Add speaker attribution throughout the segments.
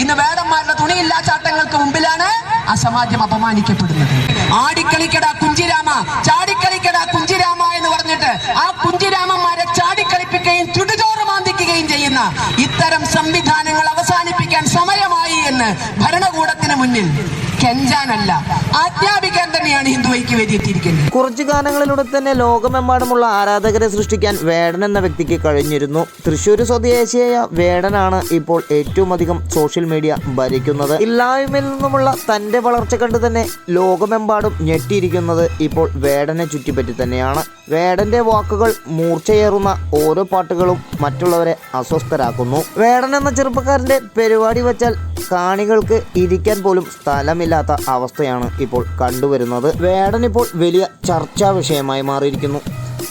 Speaker 1: ഇന്ന് വേടന്മാരുടെ തുണിയില്ലാ ചാട്ടങ്ങൾക്ക് മുമ്പിലാണ് അസമാജം അപമാനിക്കപ്പെടുന്നത്. ആടിക്കളിക്കട കുഞ്ചിരാമ ചാടിക്കളിക്കട കുഞ്ചിരാമ എന്ന് പറഞ്ഞിട്ട് ആ കുഞ്ചിരാമന്മാരെ ചാടിക്കളിപ്പിക്കുകയും ചുടുചോറ് മാന്തിക്കുകയും ചെയ്യുന്ന ഇത്തരം സംവിധാനങ്ങൾ അവസാനിപ്പിക്കാൻ സമയമായി എന്ന് ഭരണകൂടത്തിന് മുന്നിൽ കെഞ്ചാനല്ല ആജ്ഞാപിക്കാൻ തന്നെയാണ് ഹിന്ദു ഐക്യവേദി എത്തിയിരിക്കുന്നത്
Speaker 2: കുറച്ച് ഗാനങ്ങളിലൂടെ തന്നെ ലോകമെമ്പാടുമുള്ള ആരാധകരെ സൃഷ്ടിക്കാൻ വേടൻ എന്ന വ്യക്തിക്ക് കഴിഞ്ഞിരുന്നു. തൃശ്ശൂർ സ്വദേശിയായ വേടനാണ് ഇപ്പോൾ ഏറ്റവും അധികം സോഷ്യൽ മീഡിയ ഭരിക്കുന്നത്. ഇല്ലായ്മയിൽ നിന്നുമുള്ള തന്റെ വളർച്ച കണ്ട് തന്നെ ലോകമെമ്പാടും ഞെട്ടിയിരിക്കുന്നത് ഇപ്പോൾ വേടനെ ചുറ്റിപ്പറ്റി തന്നെയാണ്. വേടന്റെ വാക്കുകൾ മൂർച്ചയേറുന്ന ഓരോ പാട്ടുകളും മറ്റുള്ളവരെ അസ്വസ്ഥരാക്കുന്നു. വേടൻ എന്ന ചെറുപ്പക്കാരന്റെ പരിപാടി വച്ചാൽ കാണികൾക്ക് ഇരിക്കാൻ പോലും സ്ഥലമില്ലാത്ത അവസ്ഥയാണ് ഇപ്പോൾ കണ്ടുവരുന്നത്. വേടൻ ഇപ്പോൾ വലിയ ചർച്ചാ വിഷയമായി മാറിയിരിക്കുന്നു.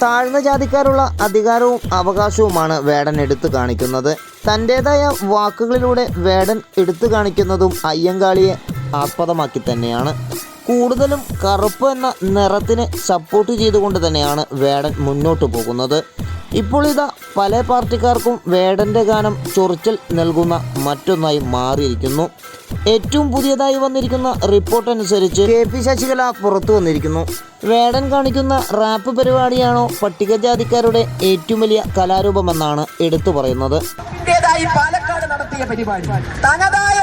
Speaker 2: താഴ്ന്ന ജാതിക്കാരുള്ള അധികാരവും അവകാശവുമാണ് വേടൻ എടുത്തു കാണിക്കുന്നത്. തന്റെതായ വാക്കുകളിലൂടെ വേടൻ എടുത്തു കാണിക്കുന്നതും അയ്യങ്കാളിയെ ആസ്പദമാക്കി തന്നെയാണ്. കൂടുതലും കറുപ്പ് എന്ന നിറത്തിന് സപ്പോർട്ട് ചെയ്തുകൊണ്ട് തന്നെയാണ് വേടൻ മുന്നോട്ട് പോകുന്നത്. ഇപ്പോൾ ഇതാ പല പാർട്ടിക്കാർക്കും വേടന്റെ ഗാനം ചൊറിച്ചൽ നൽകുന്ന മറ്റൊന്നായി മാറിയിരിക്കുന്നു. ഏറ്റവും പുതിയതായി വന്നിരിക്കുന്ന റിപ്പോർട്ട് അനുസരിച്ച് കെ പി ശശികല പുറത്തു വന്നിരിക്കുന്നു. വേടൻ കാണിക്കുന്ന റാപ്പ് പരിപാടിയാണോ പട്ടികജാതിക്കാരുടെ ഏറ്റവും വലിയ കലാരൂപമെന്നാണ് എടുത്തു പറയുന്നത്.
Speaker 1: പാലക്കാട് നടത്തിയ പരിപാടി. തനതായ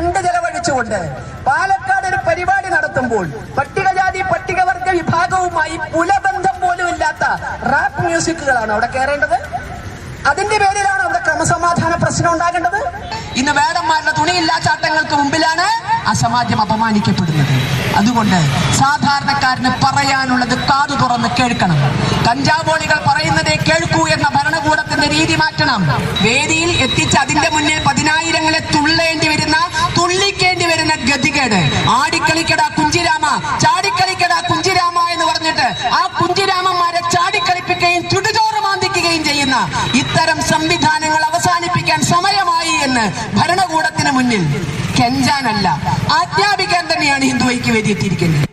Speaker 1: ഫണ്ട് ചെലവഴിച്ചുകൊണ്ട് പാലക്കാട് ഒരു പരിപാടി നടത്തുമ്പോൾ പട്ടികജാതി പട്ടികവർഗ വിഭാഗവുമായി പുലബന്ധം പോലും ഇല്ലാത്ത റാപ്പ് മ്യൂസിക്കുകളാണ് അവിടെ കയറേണ്ടത്. അതിന്റെ പേരിലാണ് അവിടെ ക്രമസമാധാന പ്രശ്നം ഉണ്ടാകേണ്ടത്. ഇന്ന് വേടന്മാരുടെ തുണിയില്ലാ ചാട്ടങ്ങൾക്ക് മുമ്പിലാണ് സമാജം അപമാനിക്കപ്പെടുന്നത്. അതുകൊണ്ട് സാധാരണക്കാരന് പറയാനുള്ളത് കാതു തുറന്ന് കേൾക്കണം. കഞ്ചാവോളികൾ പറയുന്നതേ കേൾക്കൂ എന്ന ഭരണകൂടത്തിന്റെ രീതി മാറ്റണം. വേദിയിൽ എത്തിച്ച് അതിന്റെ മുന്നിൽ പതിനായിരങ്ങളെ തുള്ളേണ്ടി ഗതികേട് ആടിക്കളിക്കട കുഞ്ചിരാമ. ചാടിക്കളിക്കട കുഞ്ചിരാമ എന്ന് പറഞ്ഞിട്ട് ആ കുഞ്ചിരാമന്മാരെ ചാടിക്കളിപ്പിക്കുകയും ചുടുചോറ് മാന്തിക്കുകയും ചെയ്യുന്ന ഇത്തരം സംവിധാനങ്ങൾ അവസാനിപ്പിക്കാൻ സമയമായി എന്ന് ഭരണകൂടത്തിന് മുന്നിൽ കെഞ്ചാനല്ല. ആജ്ഞാപിക്കാൻ തന്നെയാണ് ഹിന്ദുവൈക്ക് വേദിയെത്തിയിരിക്കുന്നത്